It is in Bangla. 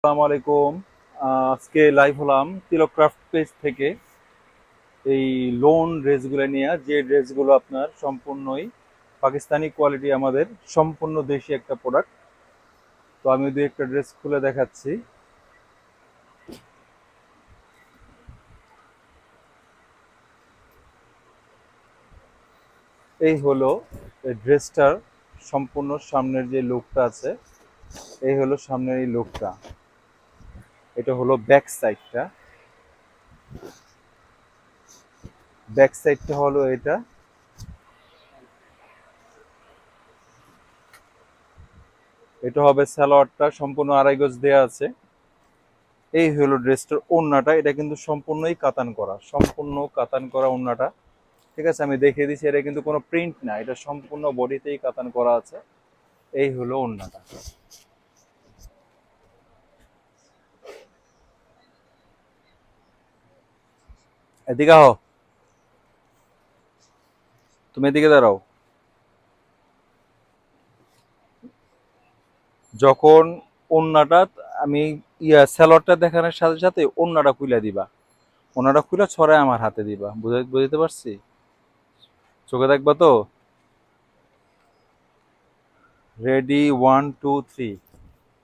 আসসালামু আলাইকুম। আজকে লাইভ হলাম তিলক ক্রাফট পেজ থেকে। এই লোন ড্রেসগুলো নিয়ে, যে ড্রেসগুলো আপনার সম্পূর্ণই পাকিস্তানি কোয়ালিটি আমাদের সম্পূর্ণ দেশি একটা প্রোডাক্ট তো আমি দুই একটা ড্রেস খুলে দেখাচ্ছি। এই হলো ড্রেসটার সম্পূর্ণ সামনের যে লুকটা আছে, এই হলো সামনের এই লুকটা এটা হলো ব্যাক সাইডটা ব্যাক সাইডটা হলো এটা। এটা হবে সালোয়ারটা, সম্পূর্ণ আড়াই গজ দেয়া আছে। এই হলো ড্রেসটার ওড়নাটা, এটা কিন্তু সম্পূর্ণই কাতান করা, সম্পূর্ণ কাতান করা ওড়নাটা। ঠিক আছে, আমি দেখিয়ে দিচ্ছি, এটা কিন্তু কোনো প্রিন্ট না, এটা সম্পূর্ণ বডিতেই কাতান করা আছে। এই হলো ওড়নাটা। এদিকে আহ। তুমি এদিকে দাঁড়াও। যখন ওন্নাটা, আমি ইয়া স্যালোয়ারটা দেখানোর সাথে সাথে ওন্নাটা খুলে দিবা। ওন্নাটা খুলে ছড়ায় আমার হাতে দিবা। বুঝা বুঝতে পারছি? চোখে দেখবা তো? Ready one two three